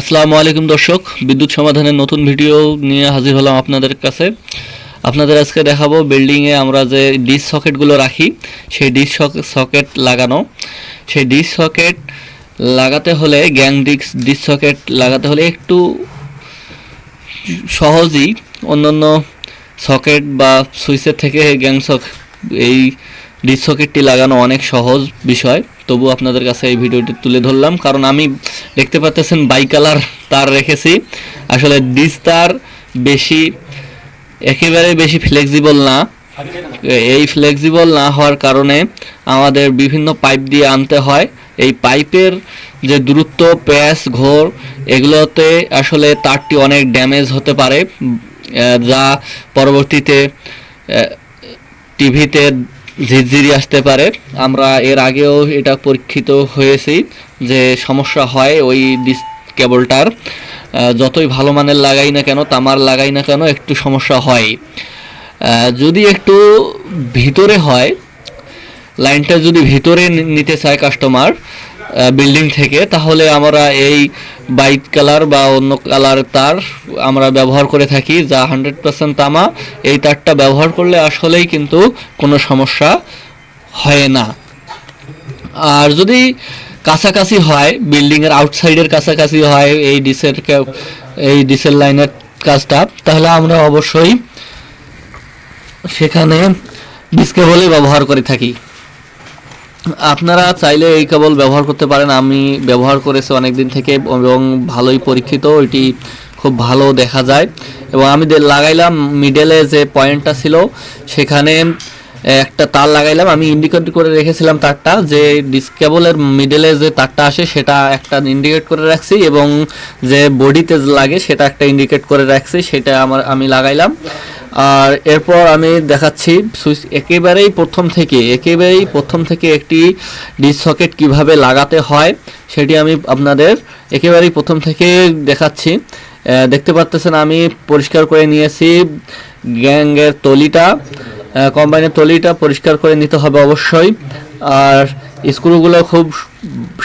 আসসালামু আলাইকুম দর্শক, বিদ্যুৎ সমাধানের নতুন ভিডিও নিয়ে হাজির হলাম আপনাদের কাছে। আপনাদের আজকে দেখাবো বিল্ডিংয়ে আমরা যে ডিশ সকেটগুলো রাখি, সেই ডিশ সকেট লাগানো। সেই ডিশ সকেট লাগাতে হলে গ্যাং ডিস্ক ডিশ সকেট লাগাতে হলে একটু সহজেই অন্যান্য সকেট বা সুইচের থেকে গ্যাং সক এই ডিশ সকেটটি লাগানো অনেক সহজ বিষয়। তবু আপনাদের কাছে এই ভিডিওটি তুলে ধরলাম, কারণ আমি দেখতে পাচ্ছেন বাই কালার তার রেখেছি। আসলে ডিশ তার বেশি, একেবারে বেশি ফ্লেক্সিবল না। এই ফ্লেক্সিবল না হওয়ার কারণে আমাদের বিভিন্ন পাইপ দিয়ে আনতে হয়। এই পাইপের যে দূরত্ব প্যাচ ঘোর, এগুলোতে আসলে তারটি অনেক ড্যামেজ হতে পারে। যা পরবর্তীতে টিভিতে ঝিরঝিরি আসতে পারে। আমরা এর আগেও এটা পরীক্ষিত হয়েছি যে সমস্যা হয় ওই ডিস কেবলটার। যতই ভালো মানের লাগাই না কেন, তামার লাগাই না কেন একটু সমস্যা হয়। যদি একটু ভিতরে হয়, লাইনটা যদি ভিতরে নিতে চায় কাস্টমার বিল্ডিং থেকে, তাহলে আমরা এই বাইট কালার বা অন্য কালার তার আমরা ব্যবহার করে থাকি, যা হান্ড্রেড পার্সেন্ট তামা। এই তারটা ব্যবহার করলে আসলেই কিন্তু কোনো সমস্যা হয় না। আর যদি কাছাকাছি হয় বিল্ডিংয়ের আউটসাইডের কাছাকাছি হয়, এই ডিসের এই ডিসের লাইনের কাজটা, তাহলে আমরা অবশ্যই সেখানে ডিস কেবলই ব্যবহার করে থাকি। আপনারা চাইলে এই কেবল ব্যবহার করতে পারেন। আমি ব্যবহার করেছি অনেক দিন থেকে এবং ভালোই পরীক্ষিত, এটি খুব ভালো দেখা যায়। এবং আমি লাগাইলাম মিডলে যে পয়েন্টটা ছিল, সেখানে একটা তার লাগাইলাম। আমি ইন্ডিকেট করে রেখেছিলাম তারটা যে ডিসকেবলের মিডলে যে তারটা আসে, সেটা একটা ইন্ডিকেট করে রাখছি এবং যে বডিতে লাগে, সেটা একটা ইন্ডিকেট করে রাখছি, সেটা আমার আমি লাগাইলাম। আর এরপর আমি দেখাচ্ছি সুইচ একেবারেই প্রথম থেকে, একেবারেই প্রথম থেকে একটি ডিস সকেট কীভাবে লাগাতে হয় সেটি আমি আপনাদের একেবারেই প্রথম থেকে দেখাচ্ছি। দেখতে পাচ্ছেন আমি পরিষ্কার করে নিয়েছি গ্যাংয়ের তলিটা। কম্বাইনের তলিটা পরিষ্কার করে নিতে হবে অবশ্যই। আর স্ক্রুগুলো খুব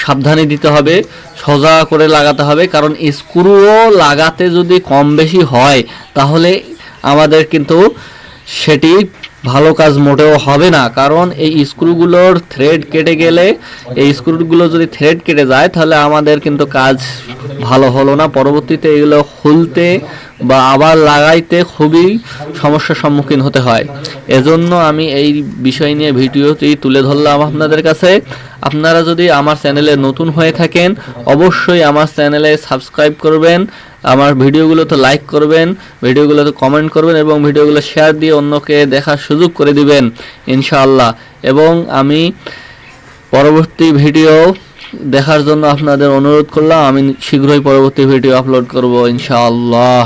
সাবধানে দিতে হবে, সোজা করে লাগাতে হবে, কারণ স্ক্রুও লাগাতে যদি কম বেশি হয়, তাহলে আমাদের কিন্তু সেটি ভালো কাজ মোটেও হবে না। কারণ এই স্ক্রুগুলোর থ্রেড কেটে গেলে, এই স্ক্রুগুলো যদি থ্রেড কেটে যায়, তাহলে আমাদের কিন্তু কাজ ভালো হলো না। পরবর্তীতে এগুলো খুলতে বা আবার লাগাইতে খুবই সমস্যার সম্মুখীন হতে হয়। এজন্য আমি এই বিষয় নিয়ে ভিডিওটি তুলে ধরলাম আপনাদের কাছে। আপনারা যদি আমার চ্যানেলে নতুন হয়ে থাকেন, অবশ্যই আমার চ্যানেলে সাবস্ক্রাইব করবেন। আমার ভিডিওগুলোতে লাইক করবেন, ভিডিওগুলোতে কমেন্ট করবেন এবং ভিডিওগুলো শেয়ার দিয়ে অন্যকে দেখার সুযোগ করে দিবেন, ইনশাআল্লাহ। এবং আমি পরবর্তী ভিডিও দেখার জন্য আপনাদের অনুরোধ করলাম, আমি শীঘ্রই পরবর্তী ভিডিও আপলোড করব, ইনশাআল্লাহ।